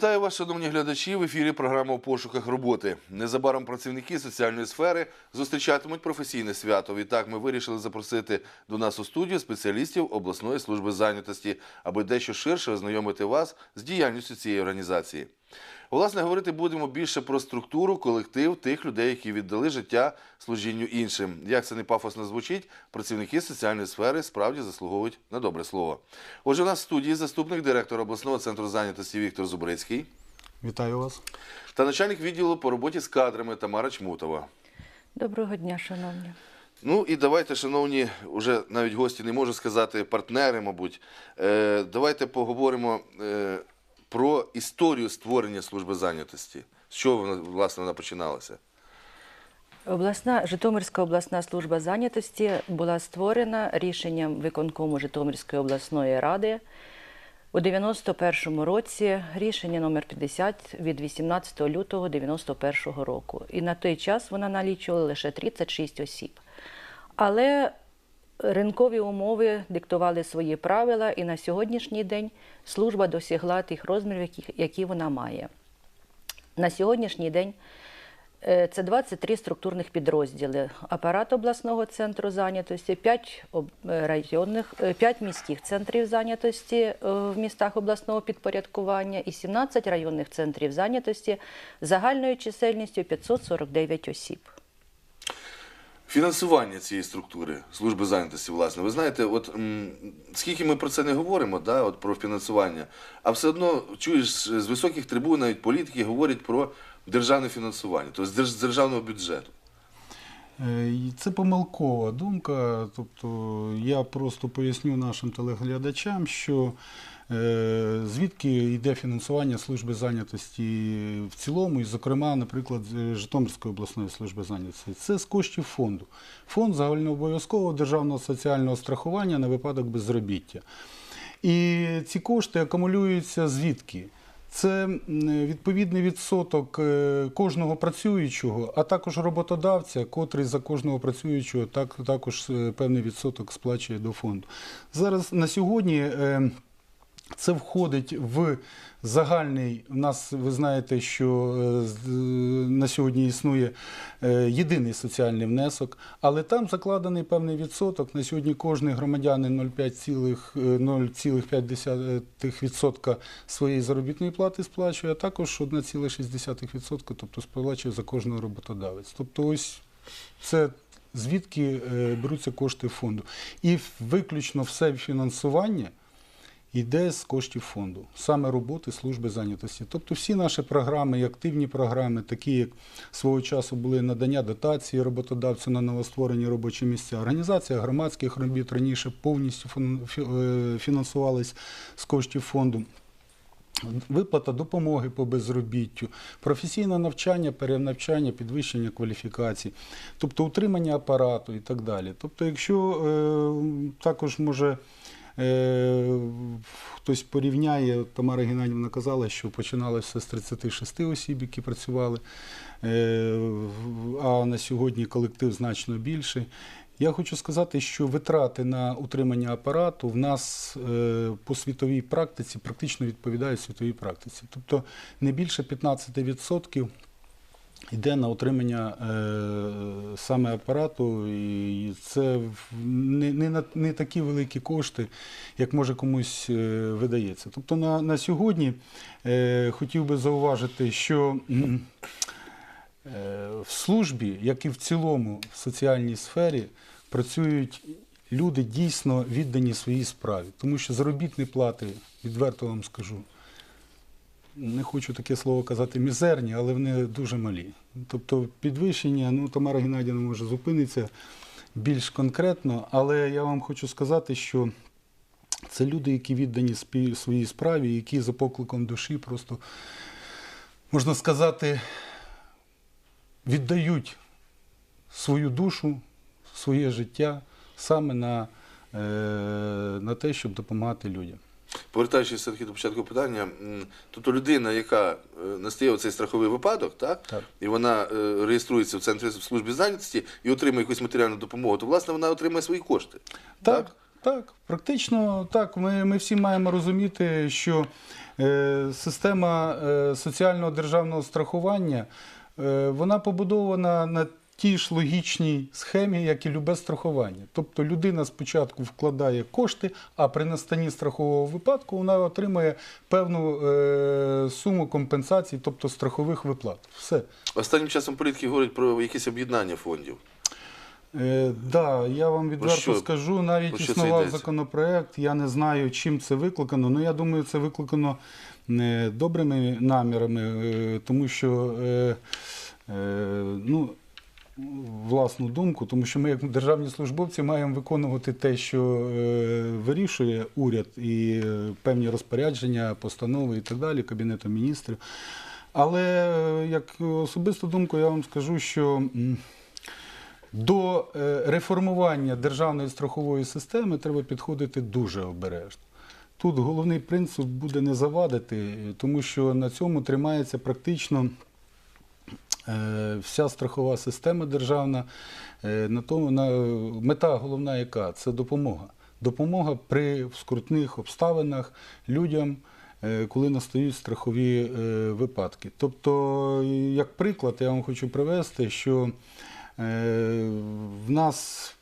Вітаю вас, шановні глядачі. В ефірі програма «У пошуках роботи. Незабаром працівники соціальної сфери зустрічатимуть професійне свято. Відтак ми вирішили запросити до нас у студію спеціалістів обласної служби зайнятості, аби дещо ширше ознайомити вас з діяльністю цієї організації. Власне, говорити будемо більше про структуру, колектив тих людей, які віддали життя служінню іншим. Як це не пафосно звучить, працівники соціальної сфери справді заслуговують на добре слово. Отже, у нас в студії заступник директора обласного центру зайнятості Віктор Зубрицький Вітаю вас. та начальник відділу по роботі з кадрами Тамара Чмутова. Доброго дня, шановні. Ну і давайте, шановні, уже навіть гості не можу сказати, партнери, мабуть. Е, давайте поговоримо е, про історію створення служби зайнятості. З чого вона власне вона починалася? Обласна Житомирська обласна служба зайнятості була створена рішенням виконкому Житомирської обласної ради у 91-му році. Рішення номер 50 від 18 лютого 91-го року. І на той час вона налічувала лише 36 осіб. Але ринкові умови диктували свої правила, і на сьогоднішній день служба досягла тих розмірів, які, вона має. На сьогоднішній день е, це 23 структурних підрозділи. Апарат обласного центру зайнятості, 5 районних, 5 міських центрів зайнятості е, в містах обласного підпорядкування і 17 районних центрів зайнятості загальною чисельністю 549 осіб. Фінансування цієї структури служби зайнятості, власне, ви знаєте, от скільки ми про це не говоримо, да, от про фінансування, а все одно чуєш з високих трибун навіть політики говорять про державне фінансування, тобто з державного бюджету. Е, Це помилкова думка. Тобто я просто поясню нашим телеглядачам, що звідки йде фінансування служби зайнятості в цілому, і, зокрема, наприклад, Житомирської обласної служби зайнятості. Це з коштів фонду. Фонд загальнообов'язкового державного соціального страхування на випадок безробіття. І ці кошти акумулюються звідки? Це відповідний відсоток е, кожного працюючого, а також роботодавця, котрий за кожного працюючого так, також е, певний відсоток сплачує до фонду. Зараз на сьогодні е, це входить в загальний. У нас ви знаєте, що е, на сьогодні існує е, єдиний соціальний внесок, але там закладений певний відсоток. На сьогодні кожен громадянин 0,5 0,5% своєї заробітної плати сплачує, а також 1,6%, тобто сплачує за кожного роботодавець. Тобто, ось це звідки е, беруться кошти фонду. І виключно все фінансування йде з коштів фонду, саме роботи служби зайнятості. Тобто всі наші програми, і активні програми, такі як свого часу були надання дотації роботодавцю на новостворені робочі місця. Організація громадських робіт раніше повністю е, фінансувалась з коштів фонду. Виплата допомоги по безробіттю, професійне навчання, перенавчання, підвищення кваліфікацій, тобто утримання апарату і так далі. Тобто, якщо е, також може хтось порівняє, Тамара Геннадівна казала, що починалося з 36 осіб, які працювали, е, а на сьогодні колектив значно більший. Я хочу сказати, що витрати на утримання апарату в нас е, по світовій практиці практично відповідають світовій практиці. Тобто не більше 15% йде на утримання е, саме апарату, і це не, не, не такі великі кошти, як може комусь е, видається. Тобто на, на сьогодні е, хотів би зауважити, що. Е, В службі, як і в цілому в соціальній сфері, працюють люди дійсно віддані своїй справі. Тому що заробітні плати, відверто вам скажу, не хочу таке слово казати, мізерні, але вони дуже малі. Тобто підвищення, ну Тамара Геннадівна може зупиниться більш конкретно, але я вам хочу сказати, що це люди, які віддані своїй справі, які за покликом душі просто, можна сказати, віддають свою душу, своє життя саме на, е, на те, щоб допомагати людям. Повертаючись все-таки до початку питання, тобто людина, яка е, настає цей страховий випадок, так? Так. і вона е, реєструється в центрі в службі зайнятості і отримує якусь матеріальну допомогу, то власне вона отримає свої кошти. Так, Так, практично так. Ми, ми всі маємо розуміти, що е, система е, соціального державного страхування е, вона побудована на тій ж логічній схемі, як і любе страхування. Тобто людина спочатку вкладає кошти, а при настанні страхового випадку вона отримує певну е, суму компенсацій, тобто страхових виплат. Все. Останнім часом політики говорять про якесь об'єднання фондів. Е, да, я вам відверто що? скажу, навіть що існував законопроект. Я не знаю, чим це викликано. але я думаю, це викликано не добрими намірами, е, тому що е, е, ну, власну думку, тому що ми, як державні службовці, маємо виконувати те, що е, вирішує уряд і е, певні розпорядження, постанови і так далі, Кабінету міністрів. Але е, як особисту думку, я вам скажу, що. до реформування державної страхової системи треба підходити дуже обережно. Тут головний принцип буде не завадити, тому що на цьому тримається практично вся страхова система державна. Е, На тому, на, мета головна яка? Це допомога. Допомога при скрутних обставинах людям, е, коли настають страхові е, випадки. Тобто, як приклад, я вам хочу привести, що е, в нас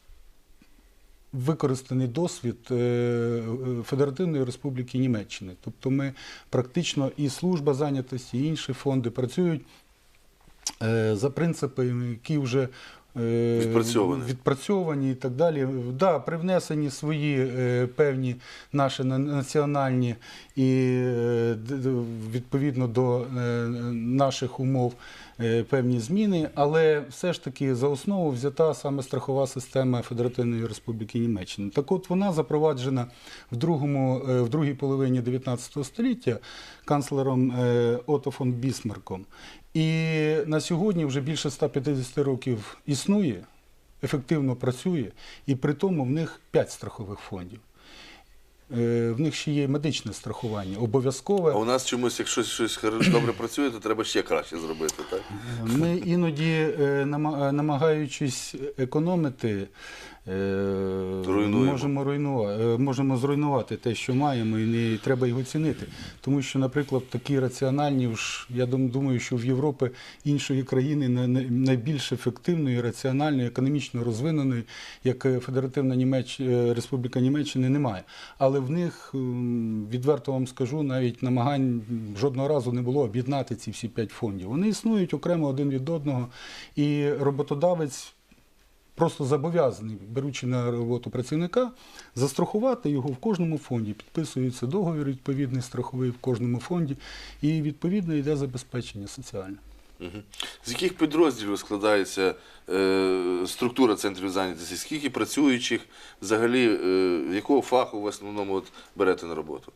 використаний досвід е, е, Федеративної Республіки Німеччини. Тобто ми практично і служба зайнятості, і інші фонди працюють е, за принципами, які вже е, Відпрацьовані. відпрацьовані і так далі. Да, привнесені свої е, певні наші національні і е, відповідно до е, наших умов е, певні зміни, але все ж таки за основу взята саме страхова система Федеративної Республіки Німеччини. Так от вона запроваджена в, другому, е, в другій половині 19 століття канцлером е, Ото фон Бісмарком. І на сьогодні вже більше 150 років існує, ефективно працює, і при тому в них 5 страхових фондів. Е, В них ще є медичне страхування, обов'язкове. А у нас чомусь, якщо щось добре працює, то треба ще краще зробити. Так? Ми іноді, е, нама- намагаючись економити, Руйнуємо. можемо, руйнувати, можемо зруйнувати те, що маємо, і не треба його цінити. Тому що, наприклад, такі раціональні, я думаю, що в Європі іншої країни на- на- найбільш ефективної, раціональної, економічно розвиненої, як е, Федеративна Німеч... е, Республіка Німеччини, немає. Але в них, відверто вам скажу, навіть намагань жодного разу не було об'єднати ці всі п'ять фондів. Вони існують окремо один від одного, і роботодавець просто зобов'язаний, беручи на роботу працівника, застрахувати його в кожному фонді. Підписується договір відповідний страховий в кожному фонді, і відповідно йде забезпечення соціальне. З яких підрозділів складається е, структура центрів зайнятості? Скільки працюючих, взагалі, е, якого фаху в основному от, берете на роботу?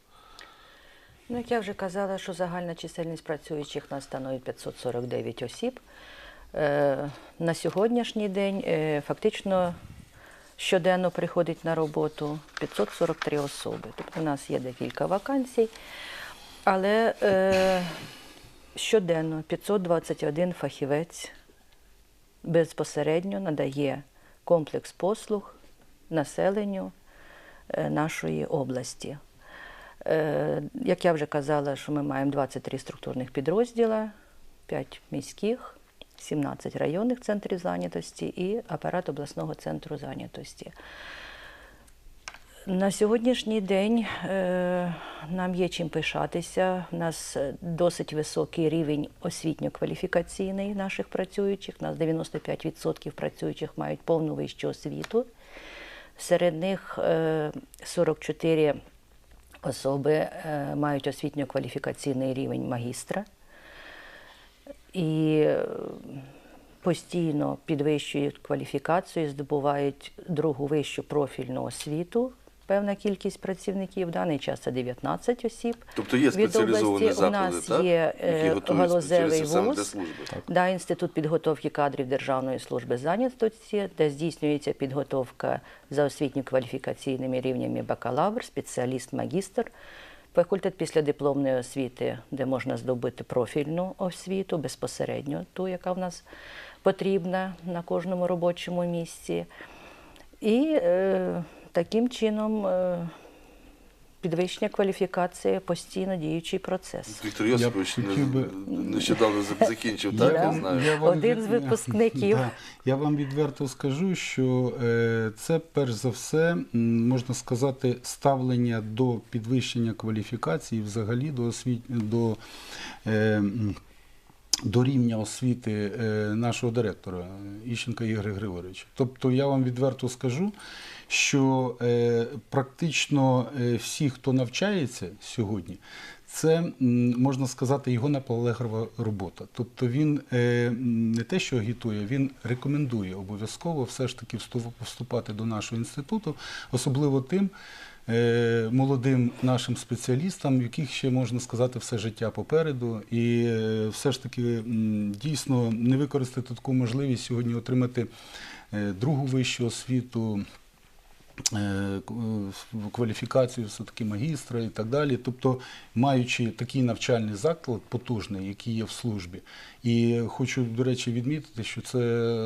Ну, як я вже казала, що загальна чисельність працюючих нас становить 549 осіб. Е, на сьогоднішній день е, фактично щоденно приходить на роботу 543 особи. Тобто у нас є декілька вакансій, але е, щоденно 521 фахівець безпосередньо надає комплекс послуг населенню нашої області. Як я вже казала, що ми маємо 23 структурних підрозділа, 5 міських, 17 районних центрів зайнятості і апарат обласного центру зайнятості. На сьогоднішній день е, нам є чим пишатися. У нас е, досить високий рівень освітньо-кваліфікаційний наших працюючих. У нас 95% працюючих мають повну вищу освіту. Серед них е, 44 особи е, мають освітньо-кваліфікаційний рівень магістра і е, постійно підвищують кваліфікацію, здобувають другу вищу профільну освіту. Певна кількість працівників в даний час це 19 осіб. Тобто є спеціалізовані заклади, У нас так? є е, які галузевий вуз. Да, інститут підготовки кадрів Державної служби зайнятості, де здійснюється підготовка за освітньо-кваліфікаційними рівнями бакалавр, спеціаліст, магістр. Факультет післядипломної освіти, де можна здобути профільну освіту безпосередньо, ту, яка в нас потрібна на кожному робочому місці. І е, таким чином е, підвищення кваліфікації постійно діючий процес. Віктор Йосипович Я хотів би- нещодавно закінчив, так, я Да. знаю. вам Один з випускників. Да. Я вам відверто скажу, що е, це перш за все можна сказати ставлення до підвищення кваліфікації, взагалі до освіт... до, е, до рівня освіти е, нашого директора Іщенка Ігоря Григоровича. Тобто я вам відверто скажу, що е, практично е, всі, хто навчається сьогодні, це можна сказати його наполеглива робота. Тобто він е, не те, що агітує, він рекомендує обов'язково все ж таки вступ- вступати до нашого інституту, особливо тим. е, Молодим нашим спеціалістам, яких ще можна сказати все життя попереду, і все ж таки дійсно не використати таку можливість сьогодні отримати другу вищу освіту, кваліфікацію все-таки магістра і так далі. Тобто, маючи такий навчальний заклад потужний, який є в службі, і хочу, до речі, відмітити, що це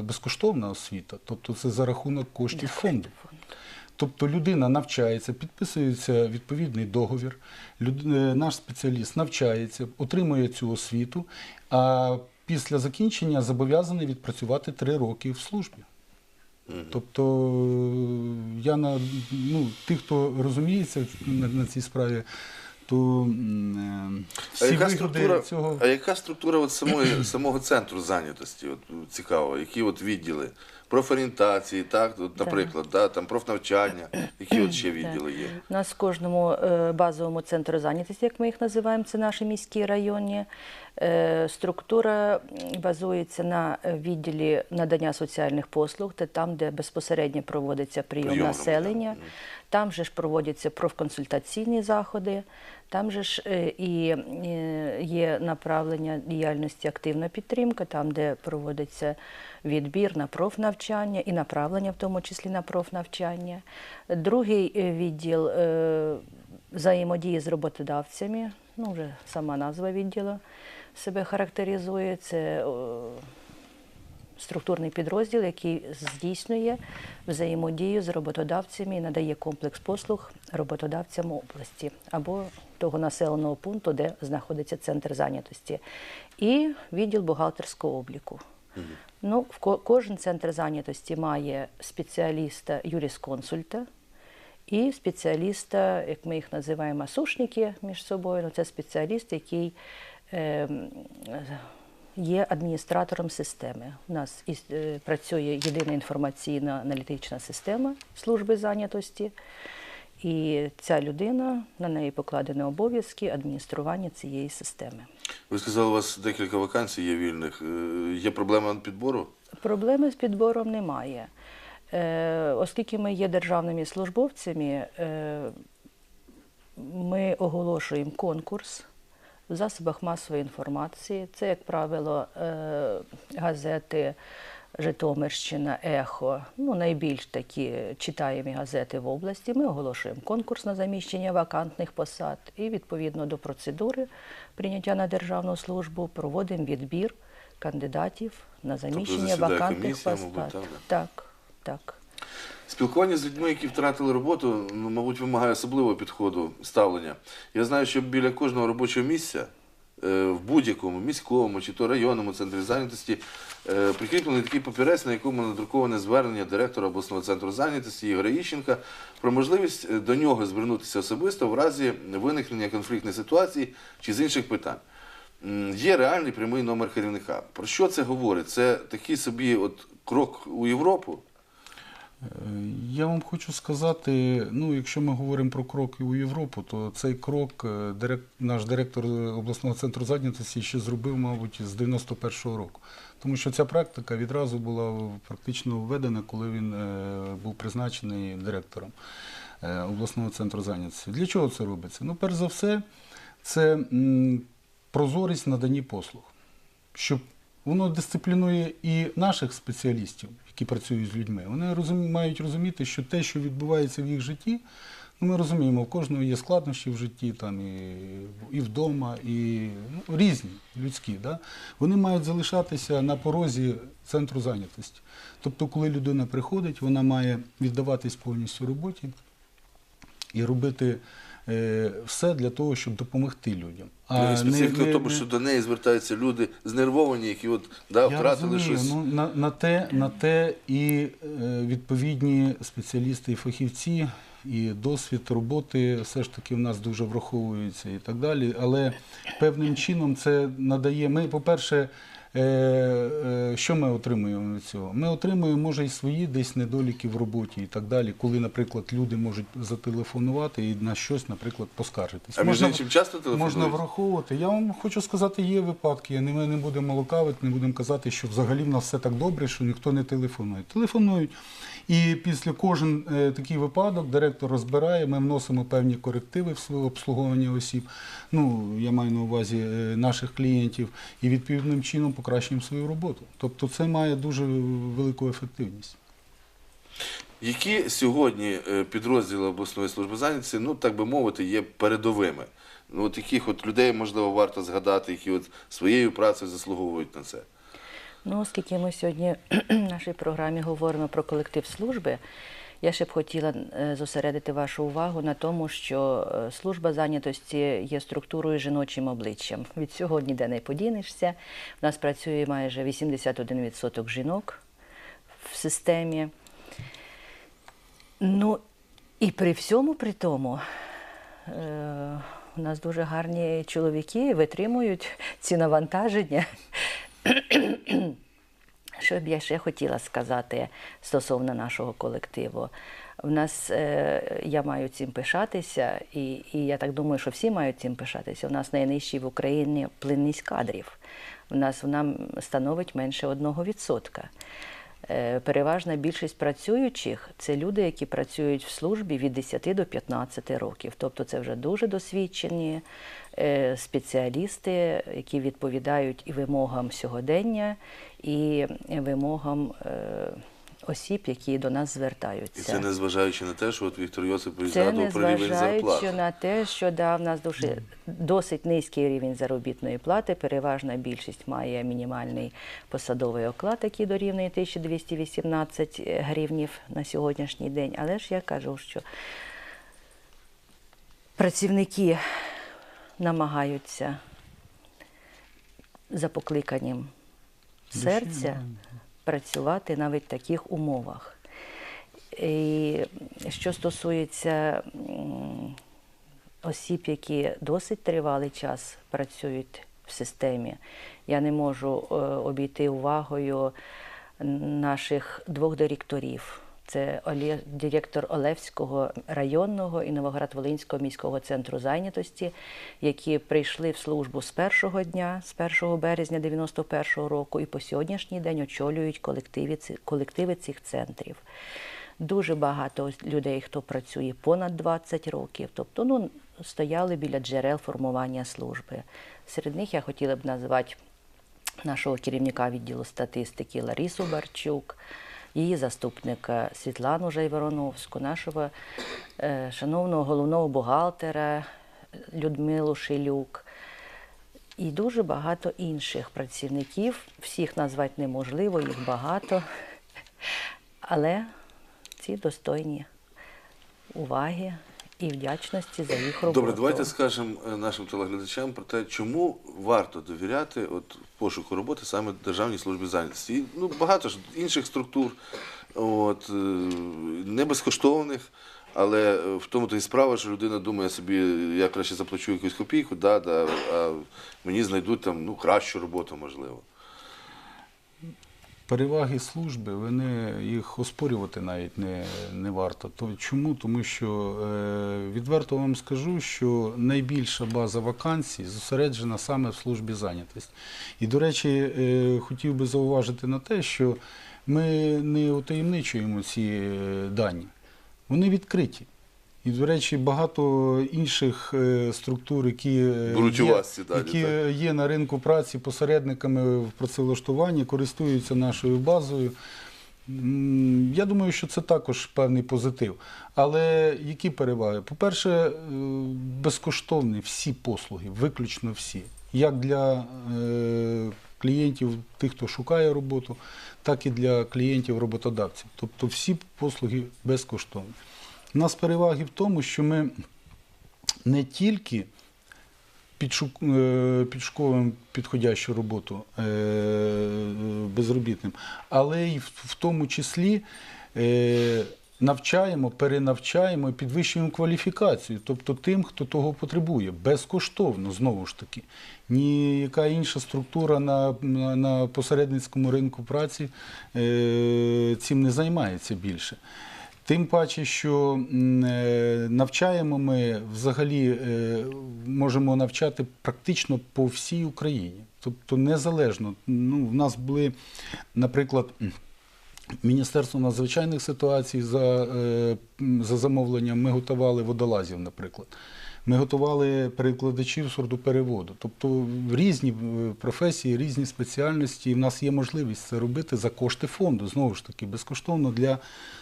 безкоштовна освіта, тобто це за рахунок коштів фонду. Тобто людина навчається, підписується відповідний договір, люд- е, наш спеціаліст навчається, отримує цю освіту, а після закінчення зобов'язаний відпрацювати три роки в службі. Тобто я на ну, тих, хто розуміється на, на цій справі, то е, А яка структура, цього. а яка структура от самої, самого центру зайнятості? От, цікаво, які от відділи? Профорієнтації, так, от, наприклад, да, там профнавчання, які от ще відділи є? У нас в кожному е, базовому центру зайнятості, як ми їх називаємо, це наші міські районні. е, Структура базується на відділі надання соціальних послуг, це там, де безпосередньо проводиться прийом, Прийом населення. громадян. Там же ж проводяться профконсультаційні заходи, там же ж е, і е, є направлення діяльності активна підтримка, там, де проводиться відбір на профнавчання і направлення, в тому числі на профнавчання. Другий е, відділ взаємодії з роботодавцями, ну вже сама назва відділу себе характеризує. Це структурний підрозділ, який здійснює взаємодію з роботодавцями і надає комплекс послуг роботодавцям області або того населеного пункту, де знаходиться центр зайнятості, і відділ бухгалтерського обліку. Ну, в кожен центр зайнятості має спеціаліста юрисконсульта і спеціаліста, як ми їх називаємо, сушники між собою. Ну, це спеціаліст, який ем, є адміністратором системи. У нас е, працює єдина інформаційна аналітична система служби зайнятості. І ця людина на неї покладені обов'язки адміністрування цієї системи. Ви сказали, у вас декілька вакансій є вільних. Е, Є проблема підбору? Проблеми з підбором немає. Е, оскільки ми є державними службовцями, ми оголошуємо конкурс в засобах масової інформації. Це, як правило, е, газети Житомирщина, Ехо, ну, найбільш такі читаємі газети в області. Ми оголошуємо конкурс на заміщення вакантних посад і відповідно до процедури прийняття на державну службу проводимо відбір кандидатів на заміщення засідає вакантних посад. мабуть, так, Так, так. Спілкування з людьми, які втратили роботу, ну, мабуть, вимагає особливого підходу, ставлення. Я знаю, що біля кожного робочого місця е, в будь-якому міському чи то районному центрі зайнятості е, прикріплений такий папірець, на якому надруковане звернення директора обласного центру зайнятості Ігоря Іщенка про можливість е, до нього звернутися особисто в разі виникнення конфліктної ситуації чи з інших питань. Є реальний прямий номер керівника. Про що це говорить? Це такий собі от крок у Європу. Я вам хочу сказати, ну, якщо ми говоримо про кроки у Європу, то цей крок е, дирек- наш директор обласного центру зайнятості ще зробив, мабуть, з 91-го року. Тому що ця практика відразу була практично введена, коли він е, був призначений директором е, обласного центру зайнятості. Для чого це робиться? Ну, перш за все, це прозорість надані послуг щоб воно дисциплінує і наших спеціалістів, які працюють з людьми. Вони розумі- мають розуміти, що те, що відбувається в їх житті, Ну, ми розуміємо, у кожного є складнощі в житті, там, і, і вдома, і ну, різні, людські. Да? Вони мають залишатися на порозі центру зайнятості. Тобто, коли людина приходить, вона має віддаватись повністю роботі і робити все для того, щоб допомогти людям. Ну, і специфіка в тому, що до неї звертаються люди знервовані, які от, да, Я втратили розумію, щось. ну, на, на, те, на те і е, відповідні спеціалісти і фахівці, і досвід роботи все ж таки в нас дуже враховується і так далі. Але певним чином це надає. Ми, по-перше, е, е, що ми отримуємо від цього? Ми отримуємо, може, і свої десь недоліки в роботі і так далі, коли, наприклад, люди можуть зателефонувати і на щось, наприклад, поскаржитись. А між іншим часто телефонують? Можна враховувати. Я вам хочу сказати, є випадки. Ми не будемо лукавити, не будемо казати, що взагалі в нас все так добре, що ніхто не телефонує. Телефонують. І після кожен е, такий випадок директор розбирає, ми вносимо певні корективи в своє обслуговування осіб. Ну, я маю на увазі е, наших клієнтів, і відповідним чином покращуємо свою роботу. Тобто це має дуже велику ефективність. Які сьогодні е, підрозділи обласної служби зайнятості, ну так би мовити, є передовими? Ну, от яких от людей, можливо, варто згадати, які от своєю працею заслуговують на це? Ну, оскільки ми сьогодні в нашій програмі говоримо про колектив служби, я ще б хотіла е, зосередити вашу увагу на тому, що е, служба зайнятості є структурою жіночим обличчям. Від цього ніде не подінешся. У нас працює майже 81% жінок в системі. Ну, і при всьому при тому, е, у нас дуже гарні чоловіки витримують ці навантаження. Що б я ще хотіла сказати стосовно нашого колективу? В нас е, я маю цим пишатися, і, і я так думаю, що всі мають цим пишатися. У нас найнижчий в Україні плинність кадрів. У нас вона становить менше 1%. Е, Переважна більшість працюючих це люди, які працюють в службі від 10 до 15 років. Тобто це вже дуже досвідчені е, спеціалісти, які відповідають і вимогам сьогодення, і вимогам е, осіб, які до нас звертаються, І це незважаючи на те, що от Віктор Йосипович Це згадував про рівень незважаючи зарплат. на те, що да, в нас дуже, досить низький рівень заробітної плати. Переважна більшість має мінімальний посадовий оклад, який дорівнює 1218 гривнів на сьогоднішній день. Але ж я кажу, що працівники намагаються за покликанням серця працювати навіть в таких умовах. І що стосується осіб, які досить тривалий час працюють в системі, я не можу е, обійти увагою наших двох директорів. Це директор Олевського районного і Новоград-Волинського міського центру зайнятості, які прийшли в службу з першого дня, з 1 березня 91-го року, і по сьогоднішній день очолюють колективи, колективи цих центрів. Дуже багато людей, хто працює понад 20 років, тобто ну, стояли біля джерел формування служби. Серед них я хотіла б назвати нашого керівника відділу статистики Ларису Барчук, її заступника Світлану Жайвороновську, нашого е, шановного головного бухгалтера Людмилу Шилюк. І дуже багато інших працівників. Всіх назвати неможливо, їх багато. Але ці достойні уваги і вдячності за їх роботу. Добре, давайте скажемо е, нашим телеглядачам про те, чому варто довіряти от, пошуку роботи саме Державній службі зайнятості. І, ну, багато ж інших структур, от, е, не безкоштовних, але е, в тому то і справа, що людина думає собі, я краще заплачу якусь копійку, да, да, а мені знайдуть там ну, кращу роботу, можливо. Переваги служби, вони їх оспорювати навіть не, не варто. То чому? Тому що е, відверто вам скажу, що найбільша база вакансій зосереджена саме в службі зайнятості. І, до речі, е, хотів би зауважити на те, що ми не утаємничуємо ці е, дані. Вони відкриті. І, до речі, багато інших е, структур, які, е, Беруть є, вас які так? є на ринку праці посередниками в працевлаштуванні, користуються нашою базою. Я думаю, що це також певний позитив. Але які переваги? По-перше, е, безкоштовні всі послуги, виключно всі. Як для клієнтів, тих, хто шукає роботу, так і для клієнтів роботодавців. Тобто всі послуги безкоштовні. У нас переваги в тому, що ми не тільки е, підшуковуємо підходящу роботу е, безробітним, але й в, тому числі е, навчаємо, перенавчаємо і підвищуємо кваліфікацію, тобто тим, хто того потребує, безкоштовно, знову ж таки. Ніяка інша структура на, на, посередницькому ринку праці е, цим не займається більше. Тим паче, що е, навчаємо ми взагалі е, можемо навчати практично по всій Україні. Тобто незалежно. Ну, в нас були, наприклад, Міністерство надзвичайних ситуацій за, е, за замовленням ми готували водолазів, наприклад. Ми готували перекладачів сурдопереводу. Тобто різні е, професії, різні спеціальності. І в нас є можливість це робити за кошти фонду, знову ж таки, безкоштовно для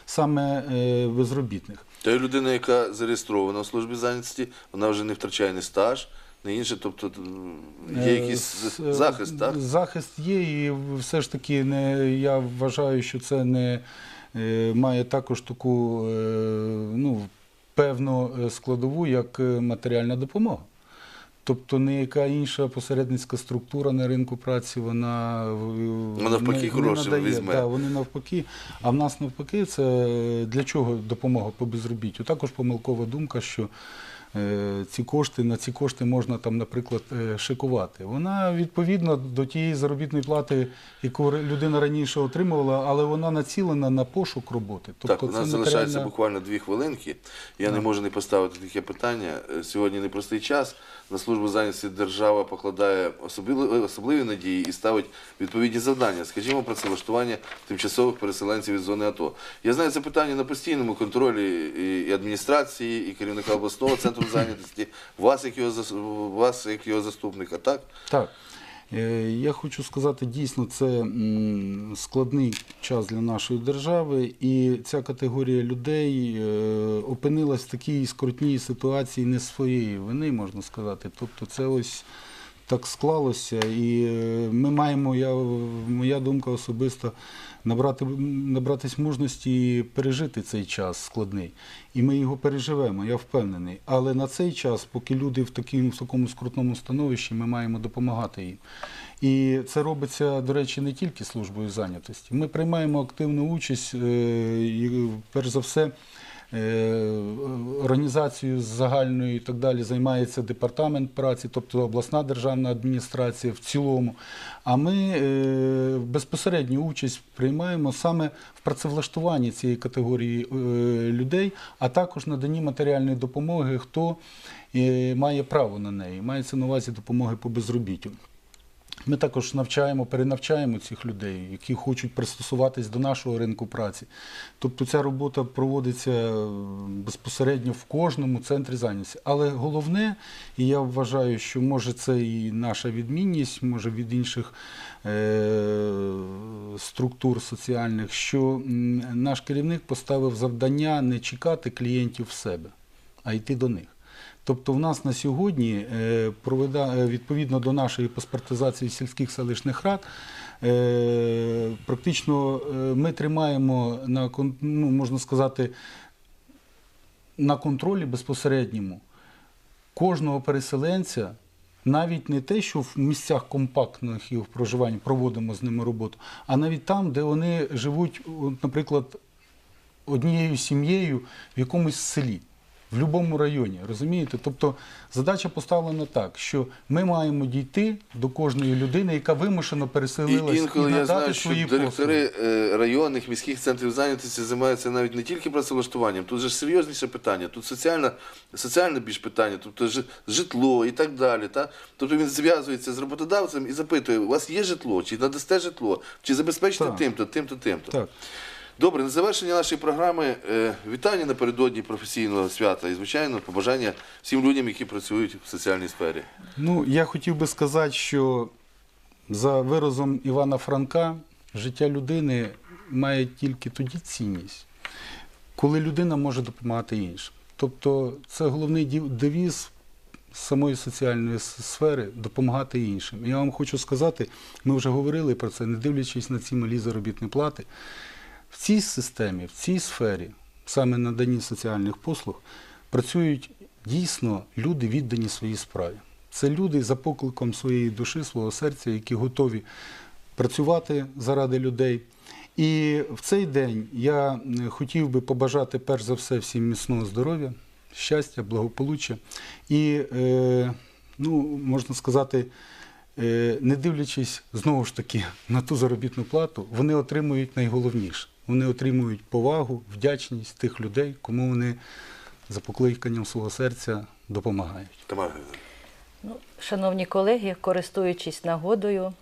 саме безробітних. Та людина, яка зареєстрована в службі зайнятості, вона вже не втрачає ні стаж, не інше, тобто є якийсь Е, захист, так? Захист є, і все ж таки не, я вважаю, що це не е, має також таку ну, певну е, складову, як е, матеріальна допомога. Тобто не яка інша посередницька структура на ринку праці, вона в- Ну, навпаки, не- не гроші надає. візьме. Да, вони навпаки. А в нас навпаки, це для чого допомога по безробіттю? Також помилкова думка, що ці кошти, на ці кошти можна там, наприклад, е, шикувати. Вона відповідно до тієї заробітної плати, яку людина раніше отримувала, але вона націлена на пошук роботи. Так, Тобто у нас це залишається матеріальна- буквально дві хвилинки. Я не можу не поставити таке питання. Е, Сьогодні непростий час. На службу зайнятості держава покладає особливі, особливі надії і ставить відповідні завдання. Скажімо, працевлаштування тимчасових переселенців із зони АТО. Я знаю це питання на постійному контролі і адміністрації, і керівника обласного центру зайнятості, вас як його вас як його заступника. Так Так. Е, Я хочу сказати, дійсно, це складний час для нашої держави, і ця категорія людей е, опинилась в такій скрутній ситуації не своєї вини, можна сказати. Тобто, це ось так склалося, і е, ми маємо, я, моя думка особиста, набрати, набратись мужності і пережити цей час складний. І ми його переживемо, я впевнений. Але на цей час, поки люди в, такому, в такому скрутному становищі, ми маємо допомагати їм. І це робиться, до речі, не тільки службою зайнятості. Ми приймаємо активну участь, е, перш за все, Організацією загальною і так далі займається департамент праці, тобто обласна державна адміністрація в цілому. А ми е, безпосередню участь приймаємо саме в працевлаштуванні цієї категорії е, людей, а також наданні матеріальної допомоги, хто е, має право на неї. Мається на увазі допомоги по безробіттю. Ми також навчаємо, перенавчаємо цих людей, які хочуть пристосуватись до нашого ринку праці. Тобто ця робота проводиться е, безпосередньо в кожному центрі зайнятості. Але головне, і я вважаю, що може це і наша відмінність, може від інших е- структур соціальних, що наш керівник поставив завдання не чекати клієнтів в себе, а йти до них. Тобто в нас на сьогодні, е, е, відповідно до нашої паспортизації сільських селищних рад, е, практично ми тримаємо ну, можна сказати, на контролі безпосередньому кожного переселенця, навіть не те, що в місцях компактних їх проживання проводимо з ними роботу, а навіть там, де вони живуть, наприклад, однією сім'єю в якомусь селі. В будь-якому районі, розумієте? Тобто задача поставлена так, що ми маємо дійти до кожної людини, яка вимушено і переселилась, і, інколи я надати знаю, що свої директори е, районних міських центрів зайнятості займаються навіть не тільки працевлаштуванням, тут же серйозніше питання, тут соціальне, соціальне більш питання, тобто житло і так далі. Та? Тобто він зв'язується з роботодавцем і запитує, у вас є житло, чи надасте житло, чи забезпечите тим-то, тим-то, тим-то. Так. Добре, на завершення нашої програми е, вітання напередодні професійного свята і, звичайно, побажання всім людям, які працюють в соціальній сфері. Ну, я хотів би сказати, що за виразом Івана Франка, життя людини має тільки тоді цінність, коли людина може допомагати іншим. Тобто це головний девіз самої соціальної сфери допомагати іншим. Я вам хочу сказати, ми вже говорили про це, не дивлячись на ці малі заробітні плати. В цій системі, в цій сфері, саме наданні соціальних послуг, працюють дійсно люди, віддані своїй справі. Це люди за покликом своєї душі, свого серця, які готові працювати заради людей. І в цей день я хотів би побажати перш за все всім міцного здоров'я, щастя, благополуччя. І, е, ну, можна сказати, е, не дивлячись знову ж таки на ту заробітну плату, вони отримують найголовніше. Вони отримують повагу, вдячність тих людей, кому вони за покликанням свого серця допомагають. Ну, шановні колеги, користуючись нагодою,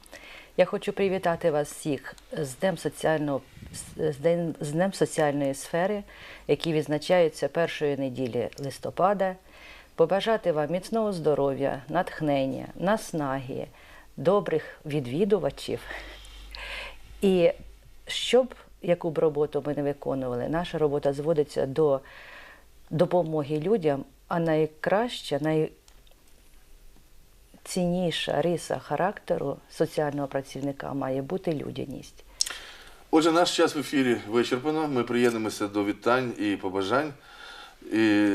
я хочу привітати вас всіх з Днем, соціального, з Днем, з Днем соціальної сфери, який відзначається першої неділі листопада. Побажати вам міцного здоров'я, натхнення, наснаги, добрих відвідувачів. І щоб яку б роботу ми не виконували, наша робота зводиться до допомоги людям, а найкраща, найцінніша риса характеру соціального працівника має бути людяність. Отже, наш час в ефірі вичерпано. Ми приєднуємося до вітань і побажань. І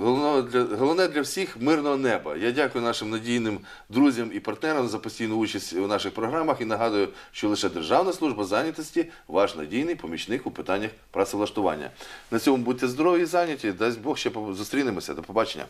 головне для, головне для всіх мирного неба. Я дякую нашим надійним друзям і партнерам за постійну участь у наших програмах і нагадую, що лише Державна служба зайнятості ваш надійний помічник у питаннях працевлаштування. На цьому будьте здорові і зайняті. Дасть Бог ще зустрінемося. До побачення.